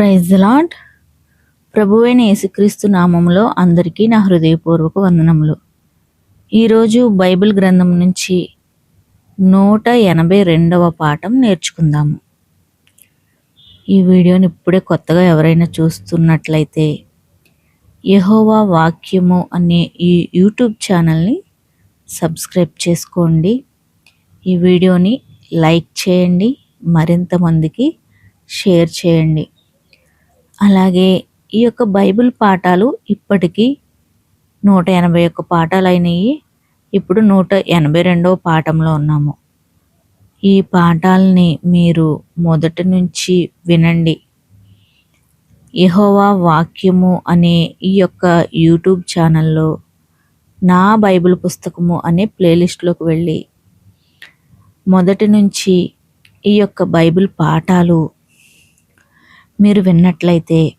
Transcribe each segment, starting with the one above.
Praise lord ప్రభువైన యేసుక్రీస్తు నామంలో అందరికీ నా హృదయపూర్వక వందనములు. ఈరోజు బైబిల్ గ్రంథం నుంచి నూట ఎనభై రెండవ పాఠం నేర్చుకుందాము. ఈ వీడియోని ఇప్పుడే కొత్తగా ఎవరైనా చూస్తున్నట్లయితే యహోవా వాక్యము అనే ఈ యూట్యూబ్ ఛానల్ని సబ్స్క్రైబ్ చేసుకోండి. ఈ వీడియోని లైక్ చేయండి. మరింత మందికి షేర్ చేయండి. అలాగే ఈ యొక్క బైబిల్ పాఠాలు ఇప్పటికీ నూట ఎనభై ఒక్క పాఠాలు అయినాయి ఇప్పుడు నూట ఎనభై రెండవ పాఠంలో ఉన్నాము. ఈ పాఠాలని మీరు మొదటి నుంచి వినండి. యహోవా వాక్యము అనే ఈ యొక్క యూట్యూబ్ ఛానల్లో నా బైబిల్ పుస్తకము అనే ప్లేలిస్ట్లోకి వెళ్ళి మొదటి నుంచి ఈ యొక్క బైబిల్ పాఠాలు మీరు విన్నట్లయితే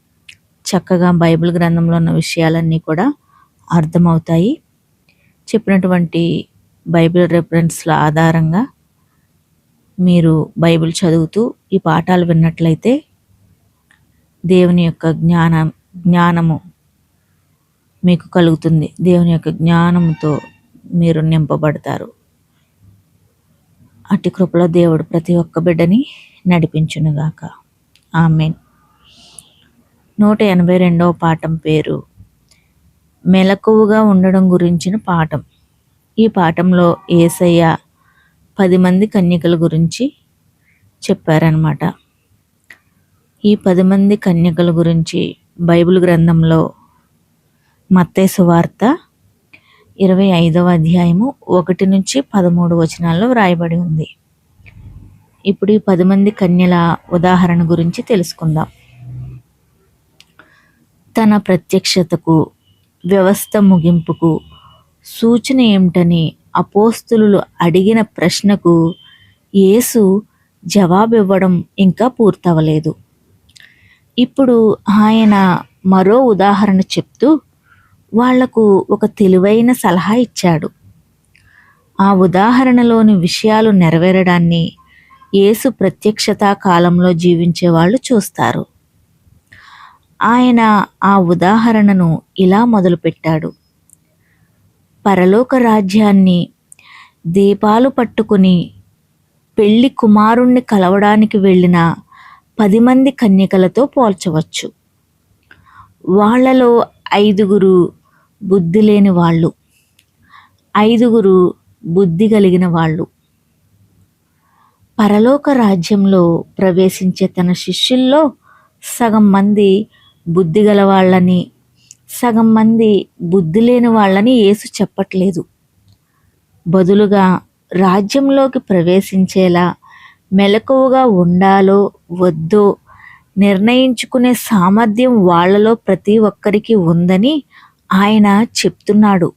చక్కగా బైబిల్ గ్రంథంలో ఉన్న విషయాలన్నీ కూడా అర్థమవుతాయి. చెప్పినటువంటి బైబిల్ రెఫరెన్స్ల ఆధారంగా మీరు బైబిల్ చదువుతూ ఈ పాఠాలు విన్నట్లయితే దేవుని యొక్క జ్ఞానం జ్ఞానము మీకు కలుగుతుంది. దేవుని యొక్క జ్ఞానంతో మీరు నింపబడతారు. అట్టి కృపలో దేవుడు ప్రతి ఒక్క బిడ్డని నడిపించునుగాక. ఆమెన్. నూట ఎనభై రెండవ పాఠం పేరు. మెలకువగా ఉండడం గురించిన పాఠం. ఈ పాఠంలో ఏసయ్య పది మంది కన్యకల గురించి చెప్పారనమాట ఈ పది మంది కన్యకల గురించి బైబిల్ గ్రంథంలో మత్తేసు వార్త ఇరవై ఐదవ అధ్యాయము ఒకటి నుంచి పదమూడు వచనాల్లో వ్రాయబడి ఉంది. ఇప్పుడు ఈ పది మంది కన్యల ఉదాహరణ గురించి తెలుసుకుందాం. తన ప్రత్యక్షతకు వ్యవస్థ ముగింపుకు సూచన ఏమిటని అపోస్తులు అడిగిన ప్రశ్నకు యేసు జవాబివ్వడం ఇంకా పూర్తవలేదు. ఇప్పుడు ఆయన మరో ఉదాహరణ చెప్తూ వాళ్ళకు ఒక తెలివైన సలహా ఇచ్చాడు. ఆ ఉదాహరణలోని విషయాలు నెరవేరడాన్ని యేసు ప్రత్యక్షతా కాలంలో జీవించే వాళ్ళు చూస్తారు. ఆయన ఆ ఉదాహరణను ఇలా మొదలుపెట్టాడు. పరలోక రాజ్యాన్ని దీపాలు పట్టుకుని పెళ్ళి కుమారుణ్ణి కలవడానికి వెళ్ళిన పది మంది కన్యకలతో పోల్చవచ్చు. వాళ్ళలో ఐదుగురు బుద్ధి లేని వాళ్ళు ఐదుగురు బుద్ధి కలిగిన వాళ్ళు. పరలోక రాజ్యంలో ప్రవేశించే తన శిష్యుల్లో సగం మంది బుద్ధి గల వాళ్ళని సగం మంది బుద్ధి లేని వాళ్ళని యేసు చెప్పట్లేదు. బదులుగా రాజ్యంలోకి ప్రవేశించేలా మెలకువగా ఉండాలో వద్దో నిర్ణయించుకునే సామర్థ్యం వాళ్ళలో ప్రతి ఒక్కరికి ఉందని ఆయన చెప్తున్నాడు.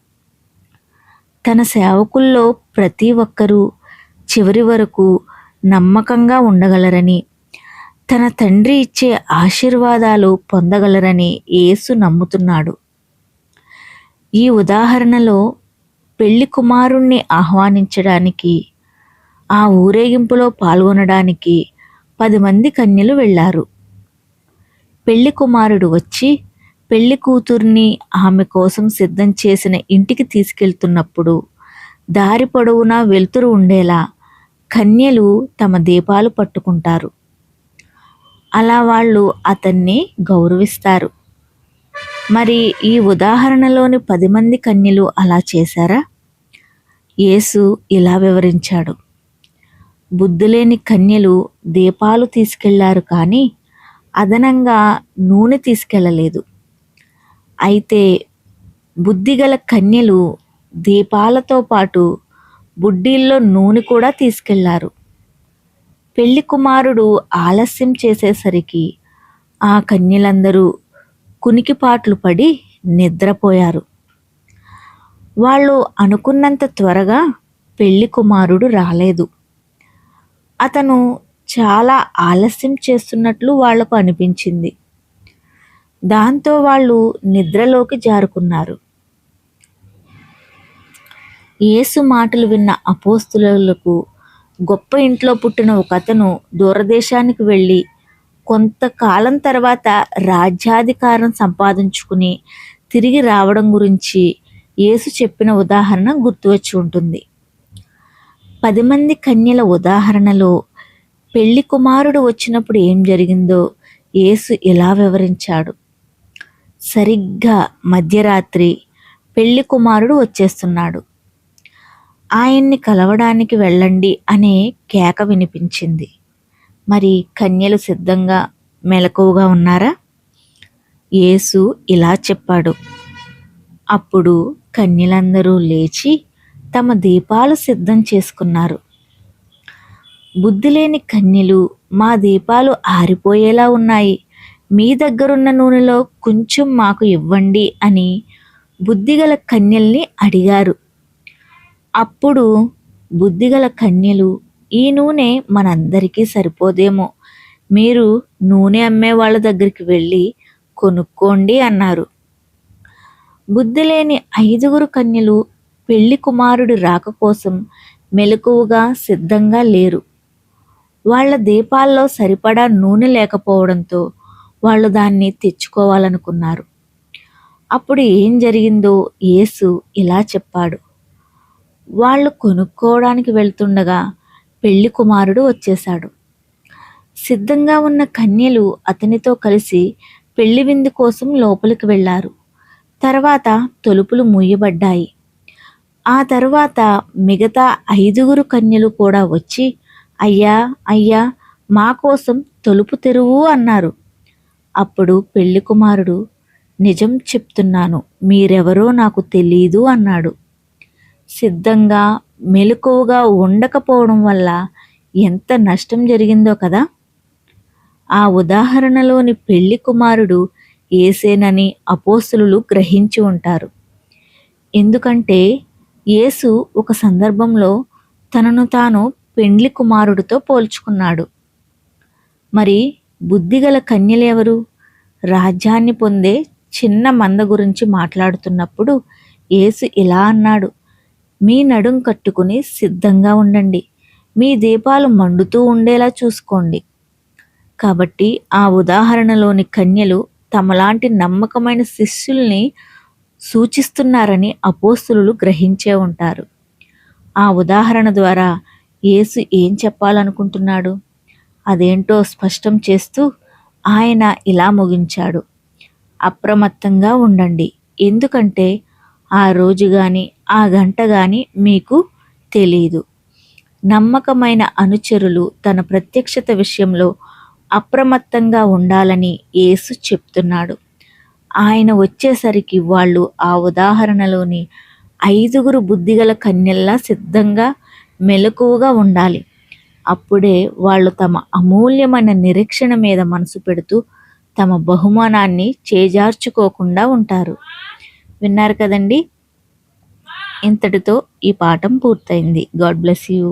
తన సేవకుల్లో ప్రతి ఒక్కరూ చివరి వరకు నమ్మకంగా ఉండగలరని తన తండ్రి ఇచ్చే ఆశీర్వాదాలు పొందగలరని యేసు నమ్ముతున్నాడు. ఈ ఉదాహరణలో పెళ్ళి కుమారుణ్ణి ఆహ్వానించడానికి ఆ ఊరేగింపులో పాల్గొనడానికి పది మంది కన్యలు వెళ్ళారు. పెళ్ళి కుమారుడు వచ్చి పెళ్ళి కూతుర్ని ఆమె కోసం సిద్ధం చేసిన ఇంటికి తీసుకెళ్తున్నప్పుడు దారి పొడవునా వెలుతురు ఉండేలా కన్యలు తమ దీపాలు పట్టుకుంటారు. అలా వాళ్ళు అతన్ని గౌరవిస్తారు. మరి ఈ ఉదాహరణలోని పది మంది కన్యలు అలా చేశారా? యేసు ఇలా వివరించాడు. బుద్ధులేని కన్యలు దీపాలు తీసుకెళ్ళారు కానీ అదనంగా నూనె తీసుకెళ్ళలేదు అయితే బుద్ధిగల కన్యలు దీపాలతో పాటు బుడ్డీల్లో నూనె కూడా తీసుకెళ్ళారు. పెళ్ళి కుమారుడు ఆలస్యం చేసేసరికి ఆ కన్యలందరూ కునికిపాట్లు పడి నిద్రపోయారు. వాళ్ళు అనుకున్నంత త్వరగా పెళ్ళి కుమారుడు రాలేదు. అతను చాలా ఆలస్యం చేస్తున్నట్లు వాళ్ళకు అనిపించింది. దాంతో వాళ్ళు నిద్రలోకి జారుకున్నారు. యేసు మాటలు విన్న అపోస్తులకు గొప్ప ఇంట్లో పుట్టిన ఒక అతను దూరదేశానికి వెళ్ళి కొంతకాలం తర్వాత రాజ్యాధికారం సంపాదించుకుని తిరిగి రావడం గురించి యేసు చెప్పిన ఉదాహరణ గుర్తు వచ్చి ఉంటుంది. పది మంది కన్యల ఉదాహరణలో పెళ్ళి కుమారుడు వచ్చినప్పుడు ఏం జరిగిందో యేసు ఇలా వివరించాడు? సరిగ్గా మధ్యరాత్రి పెళ్ళి కుమారుడు వచ్చేస్తున్నాడు. ఆయన్ని కలవడానికి వెళ్ళండి అనే కేక వినిపించింది. మరి కన్యలు సిద్ధంగా మెలకువగా ఉన్నారా? యేసు ఇలా చెప్పాడు. అప్పుడు కన్యలందరూ లేచి తమ దీపాలు సిద్ధం చేసుకున్నారు. బుద్ధి లేని కన్యలు మా దీపాలు ఆరిపోయేలా ఉన్నాయి. మీ దగ్గరున్న నూనెలో కొంచెం మాకు ఇవ్వండి అని బుద్ధిగల కన్యల్ని అడిగారు. అప్పుడు బుద్ధిగల కన్యలు ఈ నూనె మనందరికీ సరిపోదేమో. మీరు నూనె అమ్మే వాళ్ళ దగ్గరికి వెళ్ళి కొనుక్కోండి అన్నారు. బుద్ధి లేని ఐదుగురు కన్యలు పెళ్ళి కుమారుడి రాక కోసం మెలకువగా సిద్ధంగా లేరు. వాళ్ళ దీపాల్లో సరిపడా నూనె లేకపోవడంతో వాళ్ళు దాన్ని తెచ్చుకోవాలనుకున్నారు. అప్పుడు ఏం జరిగిందో యేసు ఇలా చెప్పాడు. వాళ్ళు కొనుక్కోవడానికి వెళ్తుండగా పెళ్ళి కుమారుడు వచ్చేశాడు. సిద్ధంగా ఉన్న కన్యలు అతనితో కలిసి పెళ్ళి విందు కోసం లోపలికి వెళ్ళారు. తర్వాత తలుపులు మూయబడ్డాయి. ఆ తర్వాత మిగతా ఐదుగురు కన్యలు కూడా వచ్చి అయ్యా అయ్యా మా కోసం తలుపు తెరువు అన్నారు. అప్పుడు పెళ్ళి కుమారుడు నిజం చెప్తున్నాను మీరెవరో నాకు తెలీదు అన్నాడు. సిద్ధంగా మెలకువగా ఉండకపోవడం వల్ల ఎంత నష్టం జరిగిందో కదా. ఆ ఉదాహరణలోని పెళ్ళి కుమారుడు ఏసేనని అపోసులు గ్రహించి ఉంటారు. ఎందుకంటే యేసు ఒక సందర్భంలో తనను తాను పెండ్లి కుమారుడితో పోల్చుకున్నాడు. మరి బుద్ధిగల కన్యలెవరు రాజ్యాన్ని పొందే చిన్న మంద గురించి మాట్లాడుతున్నప్పుడు యేసు ఇలా అన్నాడు. మీ నడుం కట్టుకుని సిద్ధంగా ఉండండి. మీ దీపాలు మండుతూ ఉండేలా చూసుకోండి. కాబట్టి ఆ ఉదాహరణలోని కన్యలు తమలాంటి నమ్మకమైన శిష్యుల్ని సూచిస్తున్నారని అపోస్తులు గ్రహించే ఉంటారు. ఆ ఉదాహరణ ద్వారా యేసు ఏం చెప్పాలనుకుంటున్నాడు? అదేంటో స్పష్టం చేస్తూ ఆయన ఇలా ముగించాడు. అప్రమత్తంగా ఉండండి. ఎందుకంటే ఆ రోజు కానీ ఆ గంట కానీ మీకు తెలియదు నమ్మకమైన అనుచరులు తన ప్రత్యక్షత విషయంలో అప్రమత్తంగా ఉండాలని యేసు చెప్తున్నాడు. ఆయన వచ్చేసరికి వాళ్ళు ఆ ఉదాహరణలోని ఐదుగురు బుద్ధిగల కన్యల్లా సిద్ధంగా మెలకువగా ఉండాలి. అప్పుడే వాళ్ళు తమ అమూల్యమైన నిరీక్షణ మీద మనసు పెడుతూ తమ బహుమానాన్ని చేజార్చుకోకుండా ఉంటారు. విన్నారు కదండి? ఇంతటితో ఈ పాఠం పూర్తయింది. God bless you.